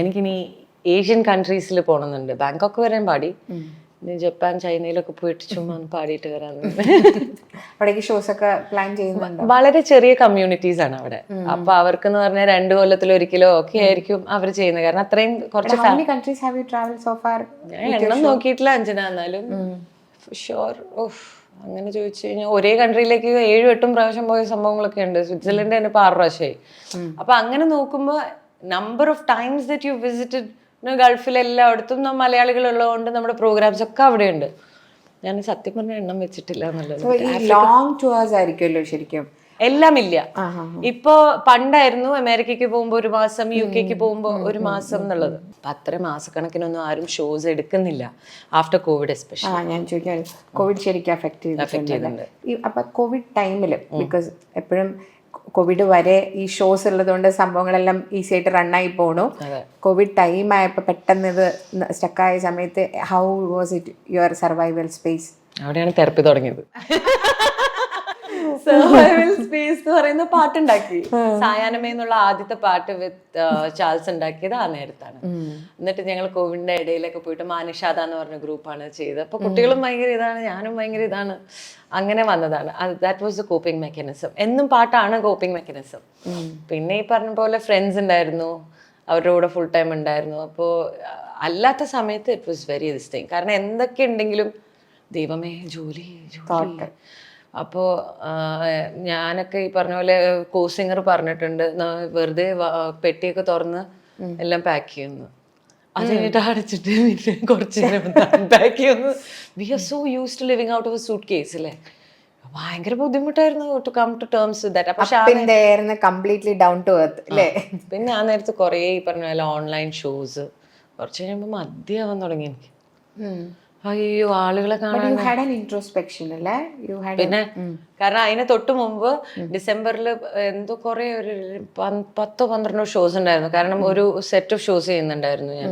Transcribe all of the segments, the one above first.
എനിക്കിനി Asian കൺട്രീസിൽ പോകണമെന്നുണ്ട് Bangkok വരാൻ പാടി. ജപ്പാൻ ചൈനയിലൊക്കെ പോയിട്ട് ചുമ്മാ പാടിയിട്ട് വരാൻ അവിടേക്ക് ഷോസ് ഒക്കെ പ്ലാൻ ചെയ്യുന്നുണ്ട്? വളരെ ചെറിയ കമ്മ്യൂണിറ്റീസ് ആണ് അവിടെ. അപ്പൊ അവർക്കെന്ന് പറഞ്ഞാൽ രണ്ടു കൊല്ലത്തിൽ ഒരിക്കലോ ഒക്കെ ആയിരിക്കും അവർ ചെയ്യുന്നത്. കാരണം അത്രയും കുറച്ച് countries have you travel so far ഞാൻ എണ്ണം നോക്കിയിട്ടില്ല അഞ്ജന എന്നാലും. ഷുവർ ഓഫ് അങ്ങനെ ചോദിച്ചു കഴിഞ്ഞാൽ ഒരേ കൺട്രിയിലേക്ക് ഏഴും എട്ടും പ്രാവശ്യം പോയ സംഭവങ്ങളൊക്കെ ഉണ്ട്. സ്വിറ്റ്സർലൻഡ് തന്നെ ഇപ്പൊ ആറ് പ്രാവശ്യമായി അപ്പൊ അങ്ങനെ നോക്കുമ്പോൾ number of times that you visited ഗൾഫിൽ എല്ലായിടത്തും നമ്മ മലയാളികൾ ഉള്ളതുകൊണ്ട് നമ്മുടെ പ്രോഗ്രാംസ് ഒക്കെ അവിടെയുണ്ട്. ഞാൻ സത്യം പറഞ്ഞ എണ്ണം വെച്ചിട്ടില്ല എന്നുള്ളത്. ലോങ് ആയിരിക്കുമല്ലോ ശരിക്കും. എല്ലാം ഇല്ല ഇപ്പോ പണ്ടായിരുന്നു അമേരിക്കക്ക് പോകുമ്പോ ഒരു മാസം യു കെക്ക് പോകുമ്പോ ഒരു മാസം എന്നുള്ളത്. അപ്പൊ അത്ര മാസക്കണക്കിനൊന്നും ആരും ഷോസ് എടുക്കുന്നില്ല ആഫ്റ്റർ കോവിഡ് എസ്പെഷ്യൽ ഞാൻ ചോദിക്കാൻ കോവിഡ് ശരിക്കും അഫക്ട് ചെയ്തിട്ടുണ്ട്? അപ്പൊ കോവിഡ് ടൈമിൽ ബിക്കോസ് എപ്പോഴും കോവിഡ് വരെ ഈ ഷോസ് ഉള്ളതുകൊണ്ട് സംഭവങ്ങളെല്ലാം ഈസി ആയിട്ട് റണ്ണായി പോണു. കോവിഡ് ടൈം ആയപ്പോൾ പെട്ടെന്ന് ഇത് സ്റ്റക്കായ സമയത്ത് how was it your survival space അവിടെയാണ് തെറപ്പി തുടങ്ങിയത്. സർവൈവൽ സ്പേസ് എന്ന് പറയുന്ന പാട്ടുണ്ടാക്കി. സായാഹ്നമേ എന്നുള്ള ആദ്യത്തെ പാട്ട് വിത്ത് ചാൾസ് ഉണ്ടാക്കിയത് ആ നേരത്താണ്. എന്നിട്ട് ഞങ്ങൾ കോവിഡിന്റെ ഇടയിലൊക്കെ പോയിട്ട് മാനിഷാദ എന്ന് പറഞ്ഞ ഗ്രൂപ്പാണ് ചെയ്തത്. അപ്പൊ കുട്ടികളും ഭയങ്കര ഇതാണ് ഞാനും ഭയങ്കര ഇതാണ്. അങ്ങനെ വന്നതാണ്. That was the coping mechanism എന്നും പാട്ടാണ് കോപ്പിംഗ് മെക്കാനിസം പിന്നെ ഈ പറഞ്ഞ പോലെ ഫ്രണ്ട്സ് ഉണ്ടായിരുന്നു. അവരുടെ കൂടെ ഫുൾ ടൈം ഉണ്ടായിരുന്നു. അപ്പോൾ അല്ലാത്ത സമയത്ത് it was very this thing കാരണം എന്തൊക്കെ ഉണ്ടെങ്കിലും ദൈവമേ ജോലി ജോലി. അപ്പോൾ ഞാനൊക്കെ ഈ പറഞ്ഞ പോലെ കോസിങ്ങർ പറഞ്ഞിട്ടുണ്ട്. വെറുതെ പെട്ടിയൊക്കെ തുറന്ന് എല്ലാം പാക്ക് ചെയ്യുന്നു. അത് കഴിഞ്ഞിട്ട് അടച്ചിട്ട് പിന്നെ കുറച്ച് പാക്ക് ചെയ്യുന്നു. We are so use to living out of suitcase അല്ലേ? ഭയങ്കര ബുദ്ധിമുട്ടായിരുന്നു to come to terms that പക്ഷെ കംപ്ലീറ്റ്ലി ഡൗൺ ടു എർത്ത് അല്ലേ? പിന്നെ ആ നേരത്ത് കുറേ ഈ പറഞ്ഞ പോലെ ഓൺലൈൻ ഷോസ് കുറച്ച് കഴിയുമ്പോൾ മദ്യമാവാൻ തുടങ്ങി എനിക്ക്. അയ്യോ ആളുകളെ കാണാൻ യു ഹാഡ് ആൻ ഇൻട്രോസ്പെക്ഷൻ അല്ലേ? യു ഹാഡ് പിന്നെ കാരണം അതിന് തൊട്ട് മുമ്പ് ഡിസംബറിൽ എന്തോ കുറെ ഒരു പത്തോ പന്ത്രണ്ടോ ഷോസ് ഉണ്ടായിരുന്നു. കാരണം ഒരു സെറ്റ് ഓഫ് ഷോസ് ചെയ്യുന്നുണ്ടായിരുന്നു ഞാൻ.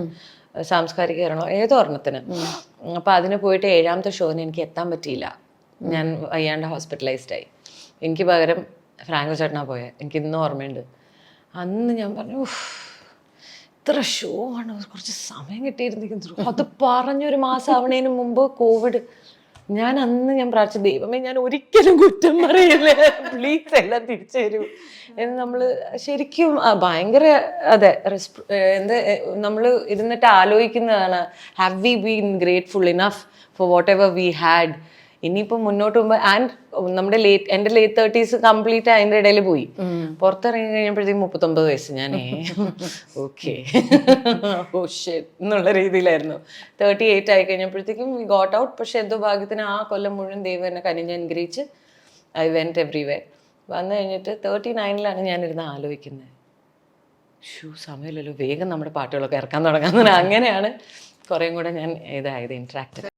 സാംസ്കാരിക കേരളം ഏതോ ഒരെണ്ണത്തിന്. അപ്പൊ അതിന് പോയിട്ട് ഏഴാമത്തെ ഷോന് എനിക്ക് എത്താൻ പറ്റിയില്ല. ഞാൻ വയ്യാണ്ട് ഹോസ്പിറ്റലൈസ്ഡ് ആയി. എനിക്ക് പകരം ഫ്രാങ്കോ ചേട്ടനാ പോയത് എനിക്ക് ഇന്നും ഓർമ്മയുണ്ട്. അന്ന് ഞാൻ പറഞ്ഞു "ഉഫ്, ഇത്ര ഷോ ആണ്. കുറച്ച് സമയം കിട്ടിയിരുന്നെങ്കിൽ അത് പറഞ്ഞൊരു മാസം ആവണേന് മുമ്പ് കോവിഡ് ഞാൻ അന്ന് ഞാൻ പ്രാർത്ഥിച്ചു ദൈവമേ ഞാൻ ഒരിക്കലും കുറ്റം പറയില്ല. പ്ലീസ് എല്ലാം തിരിച്ചു തരൂ. എന്ന് നമ്മൾ ശരിക്കും ഭയങ്കര അതെ എന്ത് നമ്മൾ ഇരുന്നിട്ട് ആലോചിക്കുന്നതാണ് have we been grateful enough for whatever we had ഇനിയിപ്പോൾ മുന്നോട്ട് പോകുമ്പോൾ ആൻഡ് നമ്മുടെ ലേറ്റ് എന്റെ ലേറ്റ് തേർട്ടീസ് കംപ്ലീറ്റ് അതിന്റെ ഇടയിൽ പോയി പുറത്തിറങ്ങി കഴിഞ്ഞപ്പോഴത്തേക്ക് മുപ്പത്തൊമ്പത് വയസ്സ് ഞാൻ ഓക്കെ ഓ ഷെറ്റ് എന്നുള്ള രീതിയിലായിരുന്നു തേർട്ടി എയ്റ്റ് ആയി കഴിഞ്ഞപ്പോഴത്തേക്കും വി ഗോട്ട് ഔട്ട് പക്ഷെ എന്തോ ഭാഗ്യത്തിന് ആ കൊല്ലം മുഴുവൻ ദൈവം എന്നെ കനിഞ്ഞ് അനുഗ്രഹിച്ച് ഐ വെന്റ് എവ്രിവേ വന്നു കഴിഞ്ഞിട്ട് തേർട്ടി നയനിലാണ് ഞാനിരുന്ന് ആലോചിക്കുന്നത് ഷൂ സമയമില്ലല്ലോ വേഗം നമ്മുടെ പാട്ടുകളൊക്കെ ഇറക്കാൻ തുടങ്ങാൻ അങ്ങനെയാണ് കുറേയും കൂടെ ഞാൻ ഇതായത് ഇൻട്രാക്ട്